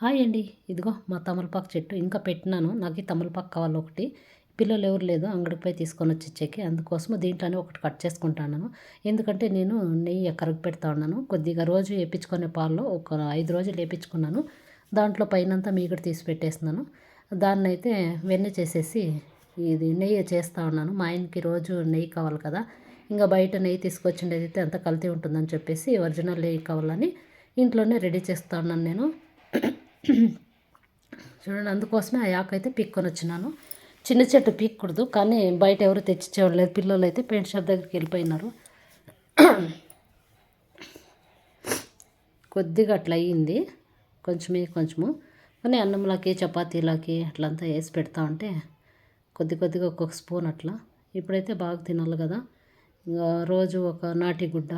Hi అండి. ఇదిగో మా తమలపాకు చెట్టు. ఇంకా పెట్టినాను. నాకు ఈ తమలపాకు కావాలి ఒకటి. పిల్లలు ఎవరు లేదు అంగడికి పోయి తీసుకొని వచ్చి ఇచ్చేకి. అందుకోసం దీంట్లోనే ఒకటి కట్ చేసుకుంటాను ఎందుకంటే నేను నెయ్యి కరిగి పెడతా ఉన్నాను. కొద్దిగా రోజు వేపించుకునే పాల్లో ఒక ఐదు రోజులు వేపించుకున్నాను. దాంట్లో పైనంతా మీగడ తీసి పెట్టేస్తున్నాను. దాన్ని అయితే వెన్న చేసేసి ఇది నెయ్యి చేస్తూ ఉన్నాను. మా ఆయనకి రోజు నెయ్యి కావాలి కదా. ఇంకా బయట నెయ్యి తీసుకొచ్చిండేది అయితే అంత కల్తీ ఉంటుందని చెప్పేసి ఒరిజినల్ నెయ్యి కావాలని ఇంట్లోనే రెడీ చేస్తూ ఉన్నాను నేను. చూడండి అందుకోసమే ఆ యాక్ అయితే పీక్కొని వచ్చినాను చిన్న చెట్టు పీక్కూడదు కానీ బయట ఎవరు తెచ్చిచ్చేవాళ్ళు లేదు పిల్లలు అయితే పెయింట్ షాప్ దగ్గరికి వెళ్ళిపోయినారు. కొద్దిగా అట్లా అయ్యింది కొంచెమే కొంచెము. కానీ అన్నంలోకి చపాతీలకి అట్లంతా వేసి పెడతా ఉంటే కొద్ది కొద్దిగా ఒక్కొక్క స్పూన్ అట్లా. ఇప్పుడైతే బాగా తినాలి కదా. ఇంకా రోజు ఒక నాటి గుడ్డ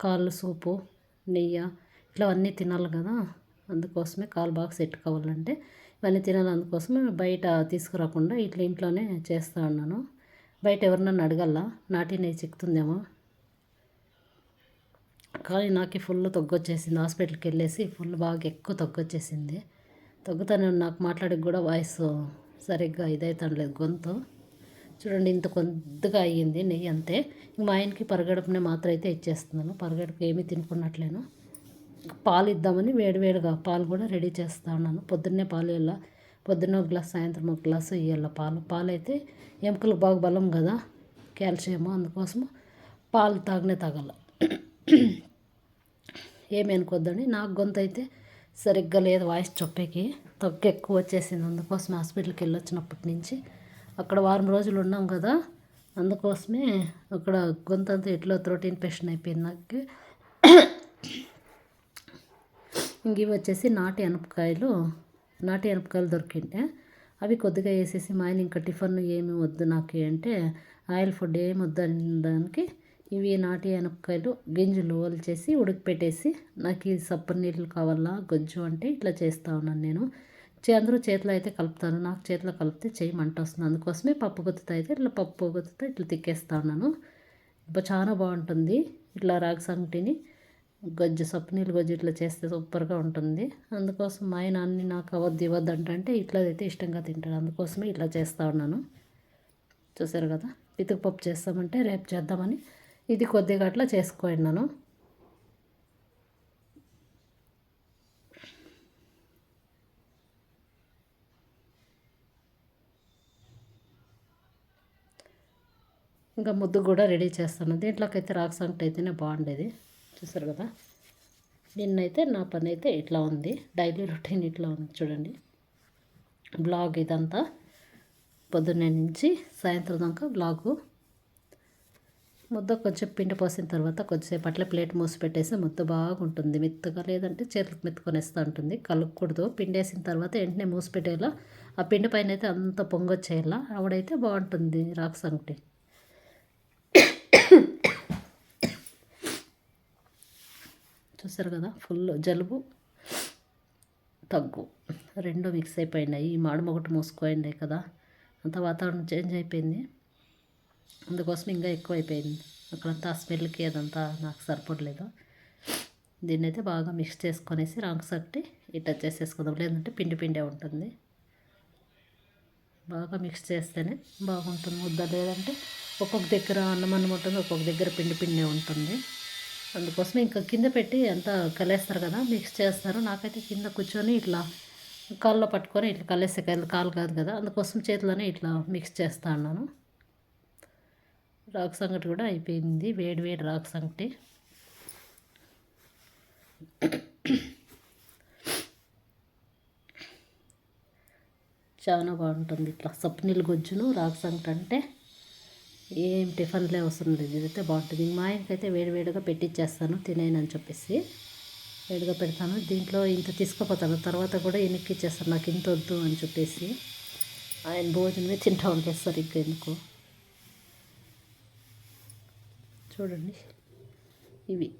కాళ్ళు సూపు నెయ్యి ఇట్లా అన్నీ తినాలి కదా. అందుకోసమే కాలు బాగా సెట్ కావాలంటే ఇవన్నీ తినాలి అందుకోసమే బయట తీసుకురాకుండా ఇట్లా ఇంట్లోనే చేస్తూ ఉన్నాను. బయట ఎవరినన్నా అడగల్లా నాటి నెయ్యి చిక్కుతుందేమో? కానీ నాకు ఫుల్ తగ్గొచ్చేసింది. హాస్పిటల్కి వెళ్ళేసి ఫుల్ బాగా ఎక్కువ తగ్గొచ్చేసింది. తగ్గుతానే నాకు మాట్లాడికి కూడా వాయిస్ సరిగ్గా ఇదైతే గొంతు. చూడండి ఇంత కొద్దిగా అయ్యింది నెయ్యి అంతే. మా ఆయనకి పరగడుపునే మాత్రం అయితే ఇచ్చేస్తున్నాను. పరగడుపు ఏమీ తినుకున్నట్లేను. పాలు ఇద్దామని వేడివేడిగా పాలు కూడా రెడీ చేస్తూ ఉన్నాను. పొద్దున్నే పాలు ఇవ్వాల పొద్దున్న ఒక గ్లాస్ సాయంత్రం ఒక గ్లాసు ఇవ్వాల పాలు. పాలు అయితే ఎముకలు బాగా బలం కదా కాల్షియము. అందుకోసము పాలు తాగనే తాగాల. ఏమి అనుకోద్దని నాకు గొంతు అయితే సరిగ్గా లేదు వాయిస్ చొప్పేకి. తగ్గు ఎక్కువ వచ్చేసింది. అందుకోసం హాస్పిటల్కి వెళ్ళి వచ్చినప్పటి నుంచి. అక్కడ వారం రోజులు ఉన్నాం కదా అందుకోసమే అక్కడ గొంతంతా అంతా ఎట్లా త్రోట్ ఇన్ఫెక్షన్ అయిపోయింది నాకు. ఇంక ఇవి వచ్చేసి నాటి ఎనపకాయలు నాటి ఎనపకాయలు దొరికింటే అవి కొద్దిగా వేసేసి మా ఆయన ఇంకా టిఫిన్ ఏమి వద్దు నాకు అంటే ఆయిల్ ఫుడ్ ఏమి వద్దు అనడానికి ఇవి నాటి ఎనపకాయలు గింజలు వలిచేసి ఉడకపెట్టేసి నాకు ఈ సప్పని నీళ్ళు కావాలా గొజ్జు అంటే ఇట్లా చేస్తూ ఉన్నాను నేను. అందరూ చేతిలో అయితే కలుపుతాను నాకు చేతిలో కలిపితే చేయి మంట వస్తుంది. అందుకోసమే పప్పు గుత్తుతో అయితే ఇట్లా పప్పు గుత్తుతో ఇట్లా తిక్కేస్తా ఉన్నాను. చాలా బాగుంటుంది. ఇట్లా రాగి సంగటిని గజ్జు నీళ్ళు గజ్జు ఇట్లా చేస్తే సూపర్గా ఉంటుంది. అందుకోసం మా ఆయన అన్ని నాకు అవద్దు ఇవ్వద్దు అంటే ఇట్లా అయితే ఇష్టంగా తింటాడు. అందుకోసమే ఇట్లా చేస్తూ ఉన్నాను. చూసారు కదా? పప్పు చేస్తామంటే రేపు చేద్దామని ఇది కొద్దిగా అట్లా చేసుకోన్నాను ఇంకా ముద్దు కూడా రెడీ చేస్తాను. దీంట్లోకి అయితే రాక్ అయితేనే బాగుండేది. చూసారు కదా? నిన్నైతే నా పని అయితే ఇట్లా ఉంది. డైలీ రొటీన్ ఇట్లా ఉంది చూడండి. బ్లాగ్ ఇదంతా పొద్దున్నే నుంచి సాయంత్రం దాకా బ్లాగు. ముద్ద కొంచెం పిండి పోసిన తర్వాత కొద్దిసేపు అట్లా ప్లేట్ మూసి పెట్టేసి ముద్ద బాగుంటుంది. మెత్తగా లేదంటే చేతులకు మెత్తుకొనేస్తూ ఉంటుంది. కలుపుకూడదు పిండి వేసిన తర్వాత వెంటనే మూసి పెట్టేలా ఆ పిండి పైన అయితే అంత పొంగొచ్చేయాల ఆవిడైతే బాగుంటుంది. రాక్ సంగటి చూసారు కదా? ఫుల్ జలుబు తగ్గు. రెండు మిక్స్ అయిపోయినాయి ఈ మాడు ఒకటి కదా? అంత వాతావరణం చేంజ్ అయిపోయింది. అందుకోసం ఇంకా ఎక్కువ అయిపోయింది అక్కడంతా ఆ స్మెల్కి అదంతా నాకు సరిపడలేదు. దీన్ని అయితే బాగా మిక్స్ చేసుకొనేసి రాంగ్ సట్టి ఇట్లా చేసేసుకుందాం. లేదంటే పిండి పిండే ఉంటుంది. బాగా మిక్స్ చేస్తేనే బాగుంటుంది. ముద్ద లేదంటే ఒక్కొక్క దగ్గర అన్నం అన్నం ఉంటుంది ఒక్కొక్క దగ్గర పిండి పిండే ఉంటుంది. అందుకోసం ఇంకా కింద పెట్టి అంతా కలేస్తారు కదా మిక్స్ చేస్తారు. నాకైతే కింద కూర్చొని ఇట్లా కాల్లో పట్టుకొని ఇట్లా కలేసే కదా కాలు కాదు కదా అందుకోసం చేతిలోనే ఇట్లా మిక్స్ చేస్తా ఉన్నాను. రాక్ సంగటి కూడా అయిపోయింది వేడి వేడి రాక్ సంగటి. చాలా బాగుంటుంది ఇట్లా సప్పు నీళ్ళు గొజ్జును రాక్ సంగటి అంటే. ఏం టిఫిన్లే అవసరం లేదు. ఇదైతే బాగుంటుంది. మా ఆయనకైతే వేడివేడిగా పెట్టిచ్చేస్తాను. తినేయనని చెప్పేసి వేడిగా పెడతాను. దీంట్లో ఇంత తీసుకుపోతాను. తర్వాత కూడా వెనక్కి ఇచ్చేస్తాను నాకు ఇంత వద్దు అని చెప్పేసి ఆయన భోజనమే తింటా ఉంటారు సరిగ్గా ఎందుకు. చూడండి. ఇవి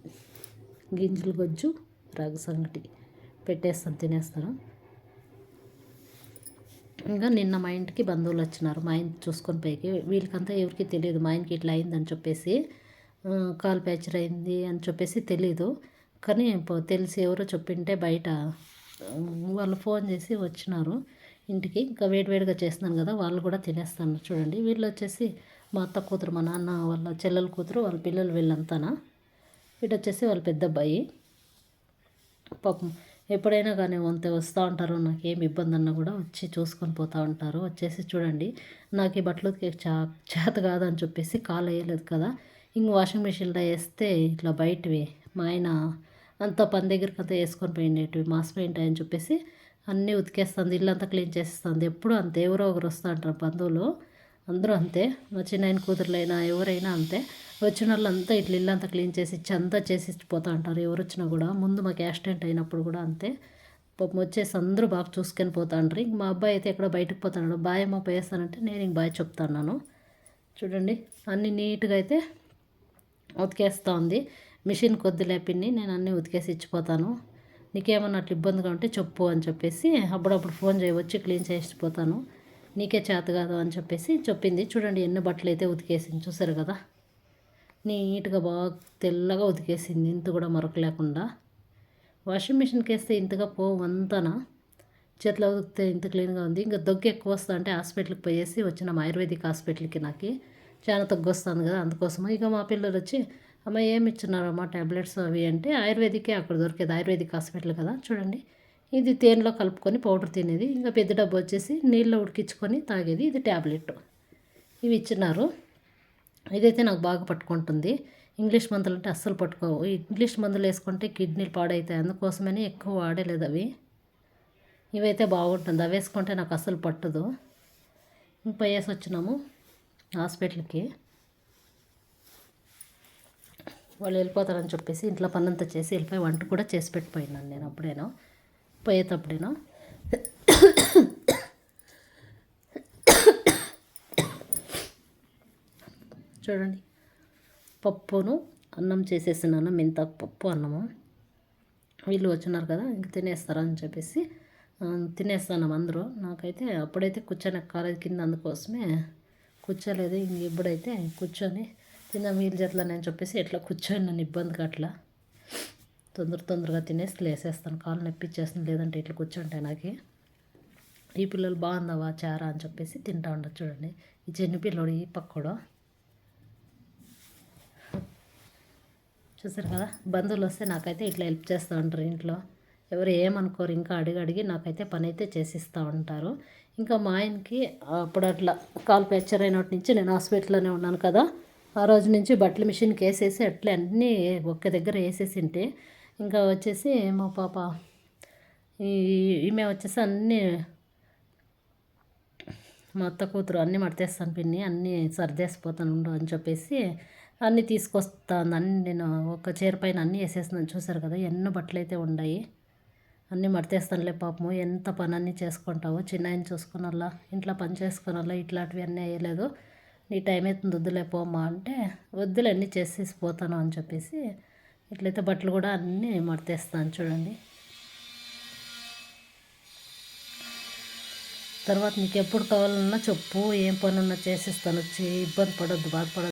గింజలు గొజ్జు రాగి సంగటి పెట్టేస్తాను తినేస్తాను. ఇంకా నిన్న మా ఇంటికి బంధువులు వచ్చినారు. మా ఇంటి చూసుకొని పైకి వీళ్ళకంతా ఎవరికి తెలియదు. మా ఇంటికి ఇట్లా అయిందని చెప్పేసి కాల్ ప్యాచర్ అయింది అని చెప్పేసి తెలీదు. కానీ తెలిసి ఎవరో చెప్పింటే బయట వాళ్ళు ఫోన్ చేసి వచ్చినారు ఇంటికి. ఇంకా వేడివేడిగా చేస్తున్నాను కదా వాళ్ళు కూడా తినేస్తాను చూడండి. వీళ్ళు వచ్చేసి మా అత్త కూతురు మా నాన్న వాళ్ళ చెల్లెల కూతురు వాళ్ళ పిల్లలు వీళ్ళంతానా? వీడు వచ్చేసి వాళ్ళ పెద్ద అబ్బాయి పాపం ఎప్పుడైనా కానీ వంతే వస్తూ ఉంటారు నాకు ఏమి ఇబ్బంది అన్నా కూడా వచ్చి చూసుకొని పోతూ ఉంటారు. వచ్చేసి చూడండి నాకు ఈ బట్టలు చా చేత కాదని చెప్పేసి కాలు వేయలేదు కదా. ఇంక వాషింగ్ మిషన్లో వేస్తే ఇట్లా బయటవి మా ఆయన అంత పని దగ్గరికి అంతా వేసుకొని పోయిండేటివి మాసిపోయింటాయి అని చెప్పేసి అన్నీ ఉతికేస్తుంది ఇల్లంతా క్లీన్ చేస్తుంది ఎప్పుడు అంతే ఎవరో ఒకరు వస్తూ ఉంటారు బంధువులు అందరూ అంతే. మా చిన్న కూతురులైనా ఎవరైనా అంతే. వచ్చిన వాళ్ళంతా ఇట్లా ఇల్లంతా క్లీన్ చేసి అంతా చేసి పోతూ ఉంటారు ఎవరు వచ్చినా కూడా. ముందు మాకు యాక్సిడెంట్ అయినప్పుడు కూడా అంతే. పాపం వచ్చేసి అందరూ బాగా చూసుకొని పోతా ఉంటారు ఇంక మా అబ్బాయి అయితే ఎక్కడ బయటకు పోతాడు. బాయ్ అమ్మ పోయేస్తానంటే నేను ఇంక బాయ్ చెప్తాను చూడండి అన్ని నీట్గా అయితే ఉతికేస్తూ ఉంది. మిషన్ కొద్ది లేపిని నేను అన్నీ ఉతికేసి ఇచ్చిపోతాను. నీకేమన్నా అట్లా ఇబ్బందిగా ఉంటే చెప్పు అని చెప్పేసి అప్పుడప్పుడు ఫోన్ చేయవచ్చి క్లీన్ చేసిపోతాను నీకే చేత కాదు అని చెప్పేసి చెప్పింది. చూడండి ఎన్ని బట్టలు అయితే ఉతికేసింది. చూసారు కదా? నీట్గా బాగా తెల్లగా ఉతికేసింది. ఇంత కూడా మరొక లేకుండా. వాషింగ్ మిషన్కి వేస్తే ఇంతగా పోవు అంతనా? చేతిలో ఉతికితే ఇంత క్లీన్గా ఉంది. ఇంకా దగ్గు ఎక్కువ వస్తా అంటే హాస్పిటల్కి పోయేసి వచ్చిన ఆయుర్వేదిక్ హాస్పిటల్కి నాకు చాలా తగ్గు వస్తుంది కదా అందుకోసము. ఇక మా పిల్లలు వచ్చి అమ్మ ఏమి ఇచ్చినారమ్మా ట్యాబ్లెట్స్ అవి? అంటే ఆయుర్వేదికే అక్కడ దొరికేది ఆయుర్వేదిక్ హాస్పిటల్ కదా. చూడండి. ఇది తేనెలో కలుపుకొని పౌడర్ తినేది. ఇంకా పెద్ద డబ్బు వచ్చేసి నీళ్ళు ఉడికించుకొని తాగేది ఇది ట్యాబ్లెట్ ఇవి ఇచ్చినారు ఇదైతే నాకు బాగా పట్టుకుంటుంది. ఇంగ్లీష్ మందులు అంటే అస్సలు పట్టుకోవు. ఇంగ్లీష్ మందులు వేసుకుంటే కిడ్నీలు పాడైతాయి. అందుకోసమని ఎక్కువ వాడలేదు అవి. ఇవైతే బాగుంటుంది. అవి వేసుకుంటే నాకు అస్సలు పట్టదు. పోయేసి వచ్చినాము హాస్పిటల్కి. వాళ్ళు వెళ్ళిపోతారని చెప్పేసి ఇంట్లో పనంతా చేసి వెళ్ళిపోయి వంట కూడా చేసి పెట్టిపోయినాను నేను అప్పుడేనో? పోయేటప్పుడేనో? చూడండి. పప్పును అన్నం చేసేసినాను మెంతాకు పప్పు అన్నము? వీళ్ళు వచ్చినారు కదా ఇంక తినేస్తారని చెప్పేసి తినేస్తాను అందరూ. నాకైతే అప్పుడైతే కూర్చొని కాలేజ్ కింద అందుకోసమే. కూర్చోలేదు ఇంక ఇప్పుడైతే కూర్చొని తిన్న వీలు చేతలని చెప్పేసి ఎట్లా కూర్చొని నన్ను ఇబ్బందిగా అట్లా తొందర తొందరగా తినేసి లేసేస్తాను. కాలు నొప్పిచ్చేస్తుంది లేదంటే ఇట్లా కూర్చుంటే నాకు. ఈ పిల్లలు బాగుందవా చారా అని చెప్పేసి తింటా ఉండదు చూడండి. ఈ చిన్న పిల్లడు ఈ పక్కడో. చూసారు కదా? బంధువులు వస్తే నాకైతే ఇట్లా హెల్ప్ చేస్తూ ఉంటారు ఇంట్లో. ఎవరు ఏమనుకోరు ఇంకా అడిగి అడిగి నాకైతే పని అయితే చేసిస్తూ ఉంటారు. ఇంకా మా ఆయనకి అప్పుడు అట్లా కాలు ఫ్రాక్చర్ అయినప్పటి నుంచి నేను హాస్పిటల్లోనే ఉన్నాను కదా. ఆ రోజు నుంచి బట్టల మిషన్కి వేసేసి అట్లే అన్నీ ఒక్క దగ్గర వేసేసింటే ఇంకా వచ్చేసి మా పాప ఈ ఈమె వచ్చేసి అన్నీ మా అత్త కూతురు అన్నీ మడతేస్తాను పిన్ని అన్నీ సర్దేసిపోతాను ఉండు అని చెప్పేసి అన్నీ తీసుకొస్తాను అన్ని నేను ఒక చీర పైన అన్నీ వేసేస్తున్నాను. చూసారు కదా ఎన్నో బట్టలు అయితే ఉన్నాయి అన్నీ మడతేస్తానులే పాపము. ఎంత పని అన్నీ చేసుకుంటావు చిన్న ఆయన చూసుకున్నల్లా ఇంట్లో పని చేసుకున్నల్లా ఇట్లాంటివి అన్నీ వేయలేదు. నీ టైం అవుతుంది వద్దులేపోమ్మా అంటే వద్దులే అన్నీ చేసేసి పోతాను అని చెప్పేసి ఇట్లయితే బట్టలు కూడా అన్నీ మడతేస్తాను చూడండి. తర్వాత నీకు ఎప్పుడు కావాలన్నా చెప్పు ఏం పనున్నా చేసేస్తాను చేసిస్తాను వచ్చి ఇబ్బంది పడొద్దు బాధపడద్దు.